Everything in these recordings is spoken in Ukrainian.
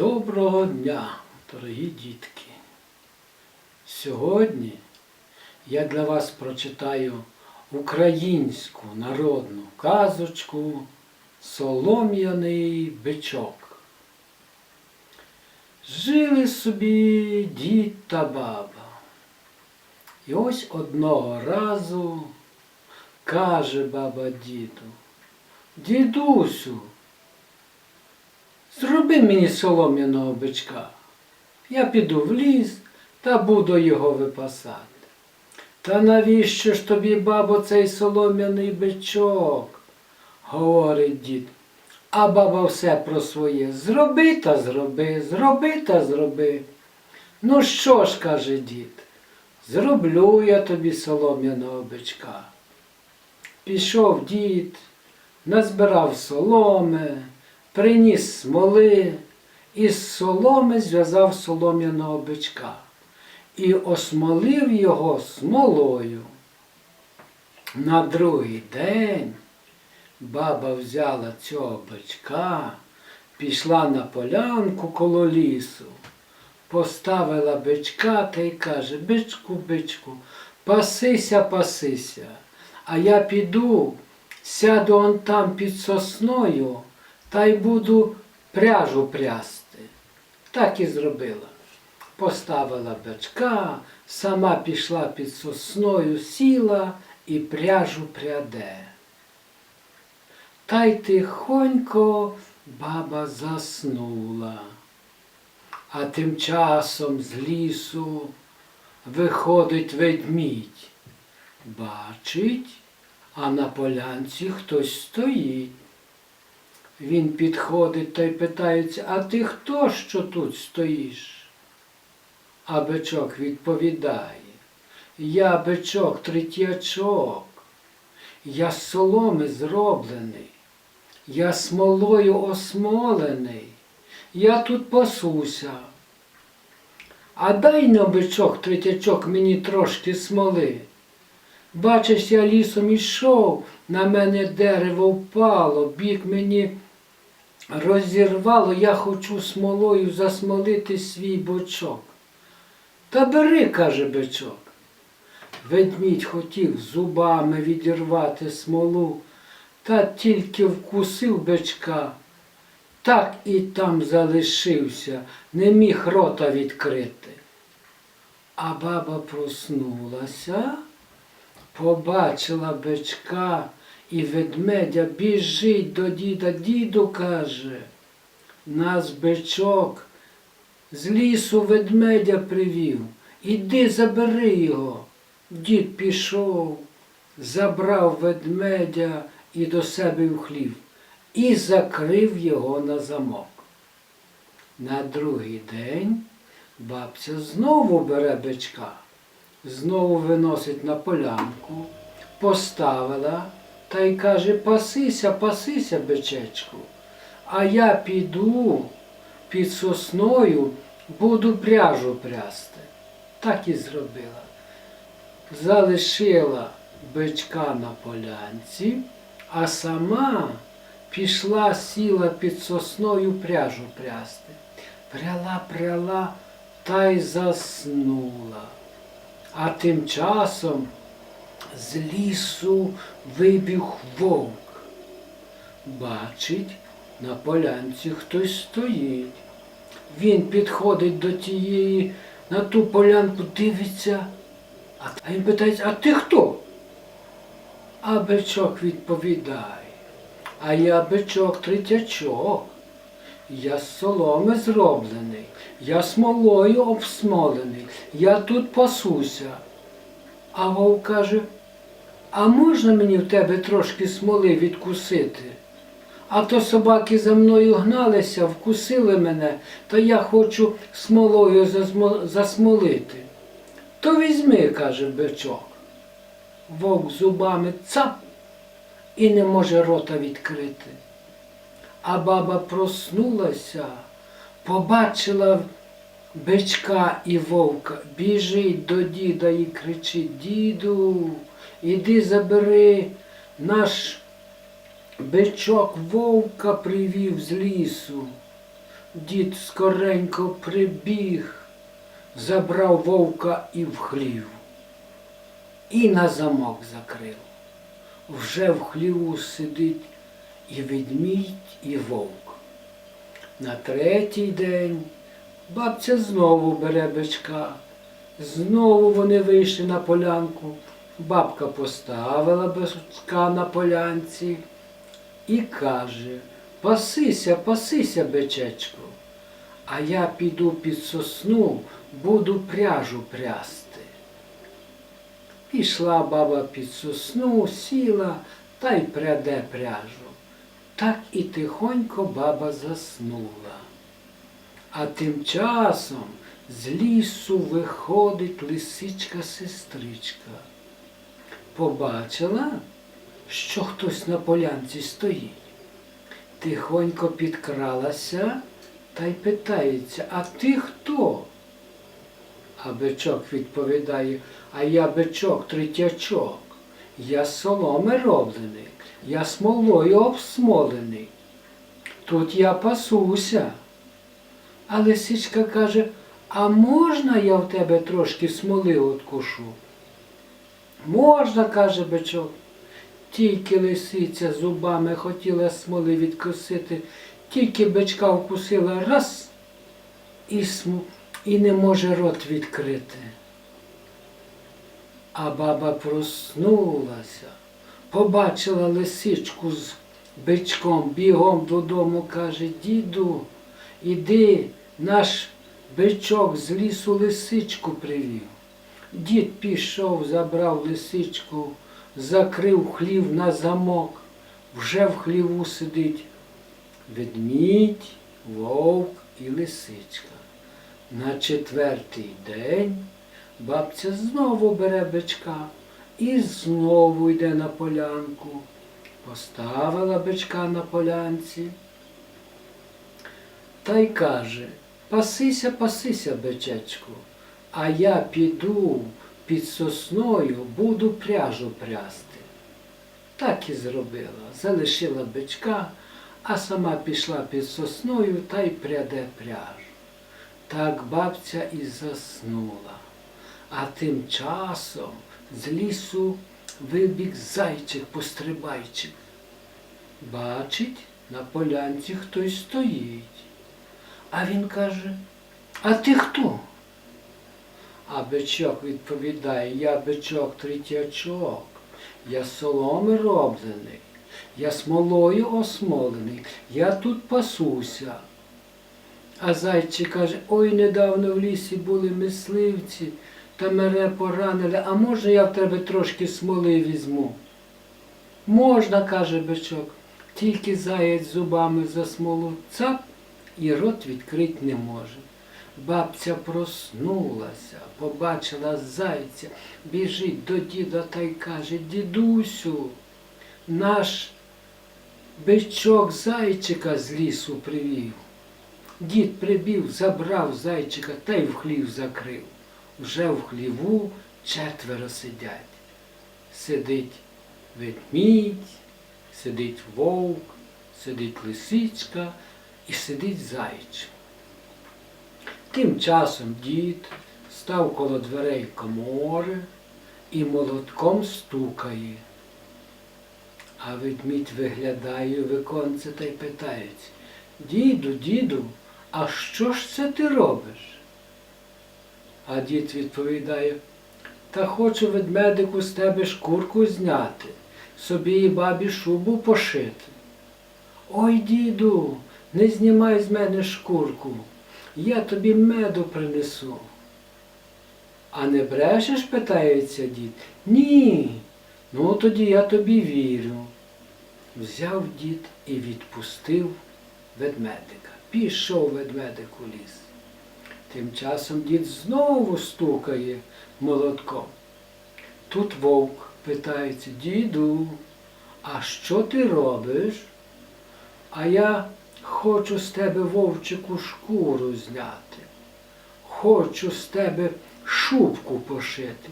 Доброго дня, дорогі дітки! Сьогодні я для вас прочитаю українську народну казочку Солом'яний бичок. Жили собі дід та баба. І ось одного разу каже баба діду, дідусю, Зроби мені солом'яного бичка. Я піду в ліс та буду його випасати. Та навіщо ж тобі, бабо, цей солом'яний бичок? говорить дід. А баба все про своє. Зроби та зроби, зроби та зроби. Ну що ж, каже дід, зроблю я тобі солом'яного бичка. Пішов дід, назбирав соломи, приніс смоли, і з соломи зв'язав солом'яного бичка і осмолив його смолою. На другий день баба взяла цього бичка, пішла на полянку коло лісу, поставила бичка та й каже, бичку, бичку, пасися, пасися, а я піду, сяду он там під сосною та й буду пряжу прясти. Так і зробила. Поставила бичка, сама пішла під сосною, сіла і пряжу пряде. Та й тихонько баба заснула. А тим часом з лісу виходить ведмідь. Бачить, а на полянці хтось стоїть. Він підходить та й питається, а ти хто що тут стоїш? А бичок відповідає, я бичок третячок, я з соломи зроблений, я смолою осмолений, я тут пасуся. А дай на бичок третячок мені трошки смоли. Бачиш, я лісом ішов, на мене дерево впало, бік мені розірвало, я хочу смолою засмолити свій бочок. Та бери, каже бичок. Ведмідь хотів зубами відірвати смолу, та тільки вкусив бичка, так і там залишився, не міг рота відкрити. А баба проснулася, побачила бичка і ведмедя біжить до діда. Діду каже, нас бичок з лісу ведмедя привів. Іди забери його. Дід пішов, забрав ведмедя і до себе в хлів і закрив його на замок. На другий день бабця знову бере бичка, знову виносить на полянку, поставила та й каже, пасися, пасися, бичечку, а я піду під сосною буду пряжу прясти. Так і зробила. Залишила бичка на полянці, а сама пішла, сіла під сосною пряжу прясти. Пряла, пряла та й заснула. А тим часом з лісу вибіг вовк. Бачить, на полянці хтось стоїть. Він підходить до тієї, на ту полянку дивиться, а він питається, а ти хто? А бичок відповідає, а я бичок третячок. Я з соломи зроблений, я смолою обсмолений, я тут пасуся. А вовк каже, а можна мені в тебе трошки смоли відкусити? А то собаки за мною гналися, вкусили мене, та я хочу смолою засмолити. То візьми, каже бичок. Вовк зубами цап і не може рота відкрити. А баба проснулася, побачила бичка і вовка, біжить до діда і кричить, діду, іди забери наш бичок вовка привів з лісу. Дід скоренько прибіг, забрав вовка і в хлів, і на замок закрив. Вже в хліву сидить і ведмідь, і вовк. На третій день бабця знову бере бичка. Знову вони вийшли на полянку. Бабка поставила бичка на полянці і каже, пасися, пасися, бичечку, а я піду під сосну, буду пряжу прясти. Пішла баба під сосну, сіла та й пряде пряжу. Так і тихонько баба заснула. А тим часом з лісу виходить лисичка-сестричка. Побачила, що хтось на полянці стоїть. Тихонько підкралася та й питається, а ти хто? А бичок відповідає, а я бичок третячок. Я соломи роблений, я смолою обсмолений. Тут я пасуся. А лисичка каже, а можна я в тебе трошки смоли откушу? Можна, каже бичок. Тільки лисиця зубами хотіла смоли відкусити, тільки бичка вкусила раз і, сму... і не може рот відкрити. А баба проснулася, побачила лисичку з бичком, бігом додому каже, діду, іди, наш бичок з лісу лисичку привів. Дід пішов, забрав лисичку, закрив хлів на замок, вже в хліву сидить ведмідь, вовк і лисичка. На четвертий день бабця знову бере бичка і знову йде на полянку. Поставила бичка на полянці та й каже, пасися, пасися, бичечку, а я піду під сосною, буду пряжу прясти. Так і зробила, залишила бичка, а сама пішла під сосною та й пряде пряжу. Так бабця і заснула. А тим часом з лісу вибіг зайчик пострибайчик. Бачить, на полянці хтось стоїть. А він каже, а ти хто? А бичок відповідає, я бичок третячок, я соломи роблений, я смолою осмолений, я тут пасуся. А зайчик каже, ой, недавно в лісі були мисливці, та мене поранили, а можна я в тебе трошки смоли візьму? Можна, каже бичок, тільки заєць зубами за смолу цап і рот відкрить не може. Бабця проснулася, побачила зайця, біжить до діда та й каже, дідусю, наш бичок зайчика з лісу привів. Дід прибів, забрав зайчика та й в хлів закрив. Вже в хліву четверо сидять. Сидить ведмідь, сидить вовк, сидить лисичка і сидить зайчик. Тим часом дід став коло дверей комори і молотком стукає. А ведмідь виглядає у віконце та й питається, діду, діду, а що ж це ти робиш? А дід відповідає, та хочу ведмедику з тебе шкурку зняти, собі і бабі шубу пошити. Ой, діду, не знімай з мене шкурку, я тобі меду принесу. А не брешеш, питається дід. Ні. Ну тоді я тобі вірю. Взяв дід і відпустив ведмедика. Пішов ведмедик у ліс. Тим часом дід знову стукає молотком. Тут вовк питається, діду, а що ти робиш? А я хочу з тебе вовчику шкуру зняти. Хочу з тебе шубку пошити.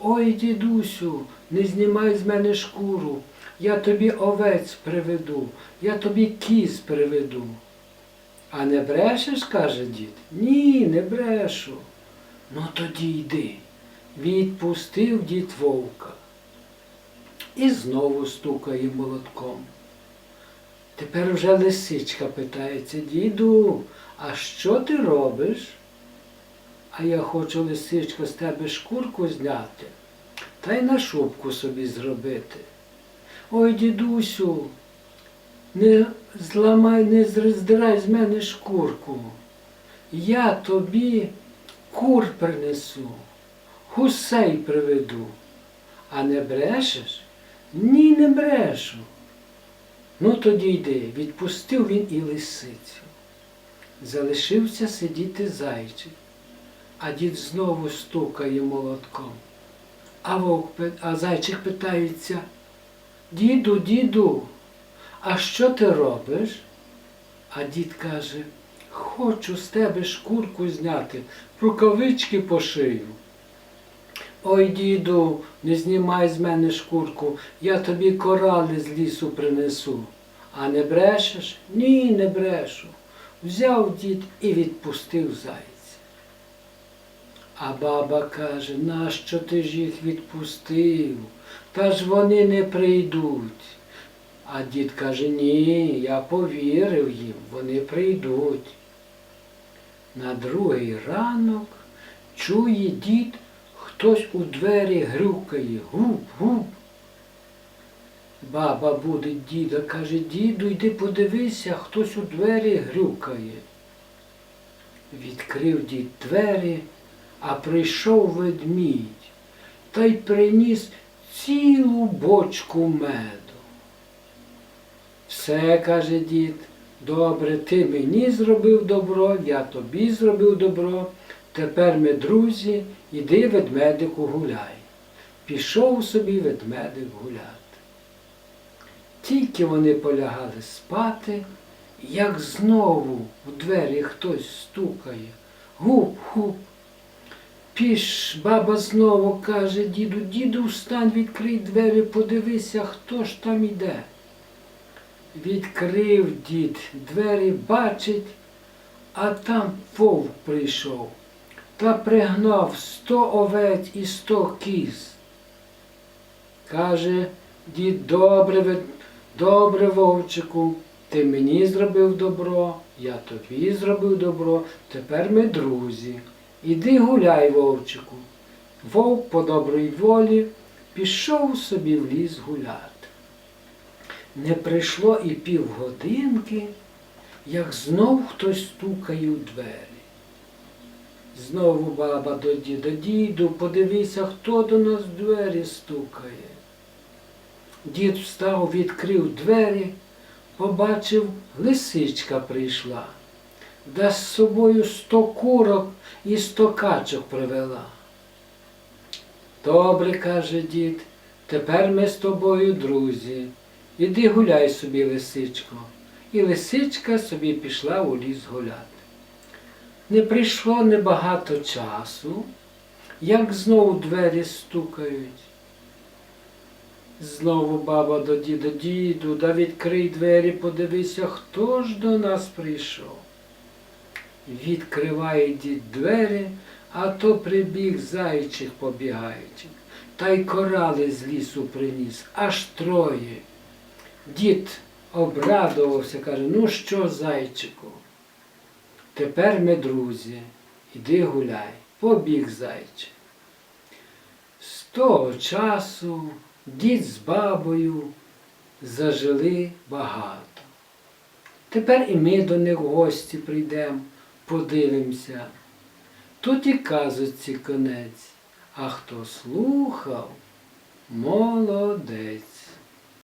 Ой, дідусю, не знімай з мене шкуру. Я тобі овець приведу, я тобі кіз приведу. А не брешеш, каже дід. Ні, не брешу. Ну тоді йди. Відпустив дід вовка. І знову стукає молотком. Тепер вже лисичка питається, діду, а що ти робиш? А я хочу, лисичко, з тебе шкурку зняти та й на шубку собі зробити. Ой, дідусю, не зламай, не здирай з мене шкурку. Я тобі кур принесу, гусей приведу. А не брешеш? Ні, не брешу. Ну тоді йди, відпустив він і лисицю. Залишився сидіти зайчик, а дід знову стукає молотком. А вовк, а зайчик питається, діду, діду, а що ти робиш? А дід каже, хочу з тебе шкурку зняти, рукавички пошию. Ой, діду, не знімай з мене шкурку, я тобі корали з лісу принесу. А не брешеш? Ні, не брешу. Взяв дід і відпустив зайця. А баба каже, нащо ти ж їх відпустив? Та ж вони не прийдуть. А дід каже, ні, я повірив їм, вони прийдуть. На другий ранок чує дід, хтось у двері грюкає, гуп, гуп. Баба буде діда, каже, діду, йди подивися, хтось у двері грюкає. Відкрив дід двері, а прийшов ведмідь та й приніс цілу бочку меду. Все, каже дід, добре, ти мені зробив добро, я тобі зробив добро. Тепер ми друзі, іди ведмедику гуляй. Пішов собі ведмедик гуляти. Тільки вони полягали спати, як знову в двері хтось стукає. Гуп-гуп. Піш, баба знову каже, діду, діду, встань, відкрий двері, подивися, хто ж там іде. Відкрив дід двері, бачить, а там вовк прийшов та пригнав сто овець і сто кіз. Каже, дід, добре, добре, вовчику, ти мені зробив добро, я тобі зробив добро, тепер ми друзі. Іди гуляй, вовчику. Вовк по добрій волі пішов собі в ліс гуляти. Не прийшло і півгодинки, як знов хтось стукає у двері. Знову баба до діда, діду, подивися, хто до нас двері стукає. Дід встав, відкрив двері, побачив, лисичка прийшла, да з собою сто курок і сто качок привела. Добре, каже дід, тепер ми з тобою друзі. Іди гуляй собі, лисичко. І лисичка собі пішла у ліс гуляти. Не прийшло небагато часу, як знову двері стукають. Знову баба до діда, діду, да відкрий двері, подивися, хто ж до нас прийшов. Відкриває дід двері, а то прибіг зайчих побігаючих, та й корали з лісу приніс, аж троє. Дід обрадувався, каже, ну що, зайчику, тепер ми друзі, іди гуляй, побіг зайчик. З того часу дід з бабою зажили багато. Тепер і ми до них в гості прийдемо, подивимося. Тут і казочці конець, а хто слухав, молодець.